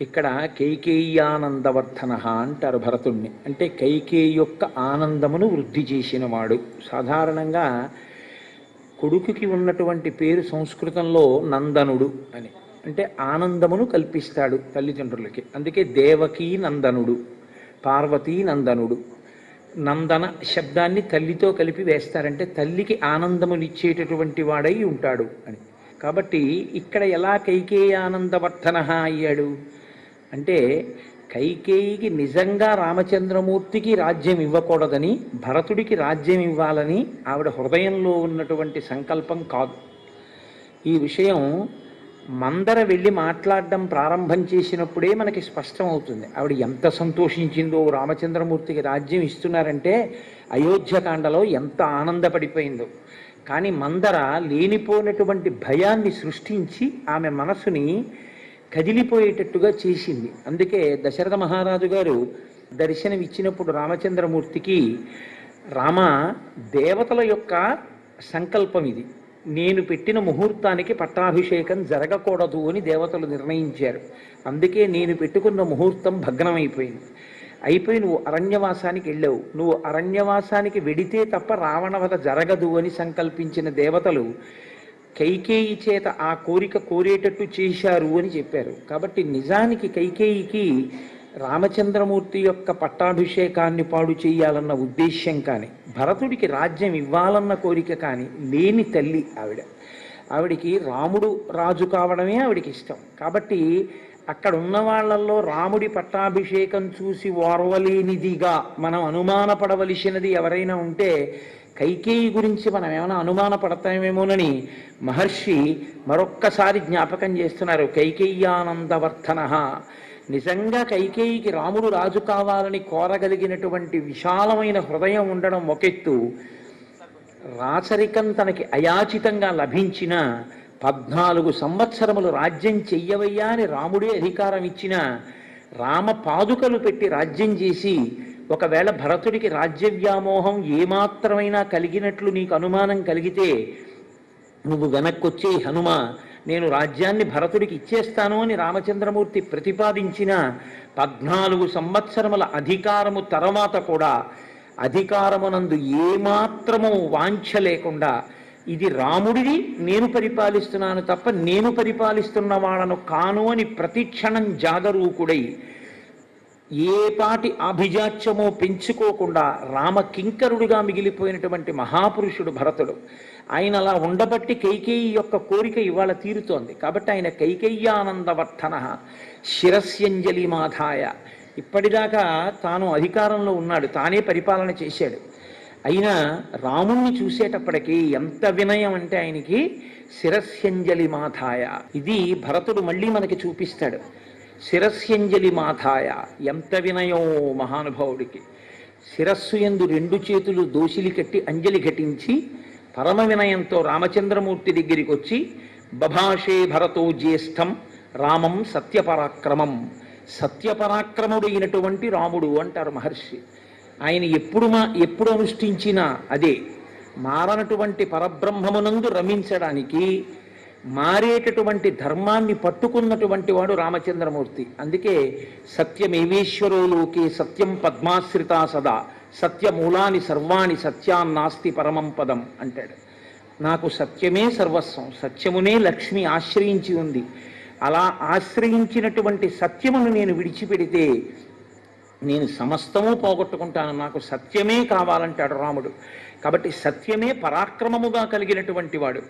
ఇక్కడ కైకేయానందవర్ధన అంటారు భరతుణ్ణి. అంటే కైకేయి యొక్క ఆనందమును వృద్ధి చేసినవాడు. సాధారణంగా కొడుకుకి ఉన్నటువంటి పేరు సంస్కృతంలో నందనుడు అని. అంటే ఆనందమును కల్పిస్తాడు తల్లిదండ్రులకి. అందుకే దేవకీ నందనుడు పార్వతీ నందనుడు. నందన శబ్దాన్ని తల్లితో కలిపి వేస్తారంటే తల్లికి ఆనందమునిచ్చేటటువంటి వాడై ఉంటాడు అని. కాబట్టి ఇక్కడ ఎలా కైకేయానందవర్ధన అయ్యాడు? అంటే కైకేయికి నిజంగా రామచంద్రమూర్తికి రాజ్యం ఇవ్వకూడదని భరతుడికి రాజ్యం ఇవ్వాలని ఆవిడ హృదయంలో ఉన్నటువంటి సంకల్పం కాదు. ఈ విషయం మందర వెళ్ళి మాట్లాడడం ప్రారంభం చేసినప్పుడే మనకి స్పష్టం అవుతుంది ఆవిడ ఎంత సంతోషించిందో రామచంద్రమూర్తికి రాజ్యం ఇస్తున్నారంటే అయోధ్యకాండలో ఎంత ఆనందపడిపోయిందో. కానీ మందర లేనిపోయినటువంటి భయాన్ని సృష్టించి ఆమె మనసుని కదిలిపోయేటట్టుగా చేసింది. అందుకే దశరథ మహారాజు గారు దర్శనం ఇచ్చినప్పుడు రామచంద్రమూర్తికి రామ దేవతల యొక్క సంకల్పం ఇది. నేను పెట్టిన ముహూర్తానికి పట్టాభిషేకం జరగకూడదు అని దేవతలు నిర్ణయించారు. అందుకే నేను పెట్టుకున్న ముహూర్తం భగ్నమైపోయింది. అయిపోయి నువ్వు అరణ్యవాసానికి వెళ్ళావు. నువ్వు అరణ్యవాసానికి వెడితే తప్ప రావణవధ జరగదు అని సంకల్పించిన దేవతలు కైకేయి చేత ఆ కోరిక కోరేటట్టు చేశారు అని చెప్పారు. కాబట్టి నిజానికి కైకేయికి రామచంద్రమూర్తి యొక్క పట్టాభిషేకాన్ని పాడు చేయాలన్న ఉద్దేశ్యం కానీ భరతుడికి రాజ్యం ఇవ్వాలన్న కోరిక కానీ లేని తల్లి ఆవిడ. ఆవిడికి రాముడు రాజు కావడమే ఆవిడికి ఇష్టం. కాబట్టి అక్కడ ఉన్న వాళ్ళల్లో రాముడి పట్టాభిషేకం చూసి ఓర్వలేనిదిగా మనం అనుమానపడవలసినది ఎవరైనా ఉంటే కైకేయి గురించి మనం ఏమైనా అనుమానపడతామేమోనని మహర్షి మరొక్కసారి జ్ఞాపకం చేస్తున్నారు. కైకేయానందవర్ధన. నిజంగా కైకేయికి రాముడు రాజు కావాలని కోరగలిగినటువంటి విశాలమైన హృదయం ఉండడం ఒకెత్తు రాచరికం తనకి అయాచితంగా లభించిన పద్నాలుగు సంవత్సరములు రాజ్యం చెయ్యవయ్యా అని రాముడే అధికారం ఇచ్చిన రామ పాదుకలు పెట్టి రాజ్యం చేసి ఒకవేళ భరతుడికి రాజ్య వ్యామోహం ఏమాత్రమైనా కలిగినట్లు నీకు అనుమానం కలిగితే నువ్వు వెనక్కొచ్చే హనుమ నేను రాజ్యాన్ని భరతుడికి ఇచ్చేస్తాను అని రామచంద్రమూర్తి ప్రతిపాదించిన పద్నాలుగు సంవత్సరముల అధికారము తర్వాత కూడా అధికారమునందు ఏమాత్రము వాంఛ లేకుండా ఇది రాముడిది నేను పరిపాలిస్తున్నాను తప్ప నేను పరిపాలిస్తున్న వాళ్ళను కాను అని ప్రతిక్షణం జాగరూకుడై ఏ పాటి అభిజాత్యమో పెంచుకోకుండా రామ కింకరుడుగా మిగిలిపోయినటువంటి మహాపురుషుడు భరతుడు. ఆయన అలా ఉండబట్టి కైకేయి యొక్క కోరిక ఇవాళ తీరుతోంది. కాబట్టి ఆయన కైకేయ్యానందవర్ధన శిరస్యంజలి మాధాయ. ఇప్పటిదాకా తాను అధికారంలో ఉన్నాడు తానే పరిపాలన చేశాడు. అయినా రాముణ్ణి చూసేటప్పటికి ఎంత వినయం అంటే ఆయనకి శిరస్యంజలి మాథాయ ఇది భరతుడు మళ్ళీ మనకి చూపిస్తాడు. శిరస్యంజలి మాథాయ ఎంత వినయం మహానుభావుడికి. శిరస్సు ఎందు రెండు చేతులు దోసిలి కట్టి అంజలి ఘటించి పరమ వినయంతో రామచంద్రమూర్తి దగ్గరికి వచ్చి బభాషే భరతో జ్యేష్ఠం రామం సత్యపరాక్రమం. సత్యపరాక్రముడైనటువంటి రాముడు అంటారు మహర్షి. ఆయన ఎప్పుడు మా ఎప్పుడు అనుష్ఠించినా అదే మారనటువంటి పరబ్రహ్మమునందు రమించడానికి మారేటటువంటి ధర్మాన్ని పట్టుకున్నటువంటి వాడు రామచంద్రమూర్తి. అందుకే సత్యమేవేశ్వరోలోకే సత్యం పద్మాశ్రితా సదా సత్యమూలాని సర్వాణి సత్యాన్నాస్తి పరమం పదం అంటాడు. నాకు సత్యమే సర్వస్వం సత్యమునే లక్ష్మి ఆశ్రయించి ఉంది. అలా ఆశ్రయించినటువంటి సత్యమును నేను విడిచిపెడితే నేను సమస్తము పోగొట్టుకుంటాను. నాకు సత్యమే కావాలంటాడు రాముడు. కాబట్టి సత్యమే పరాక్రమముగా కలిగినటువంటి వాడు.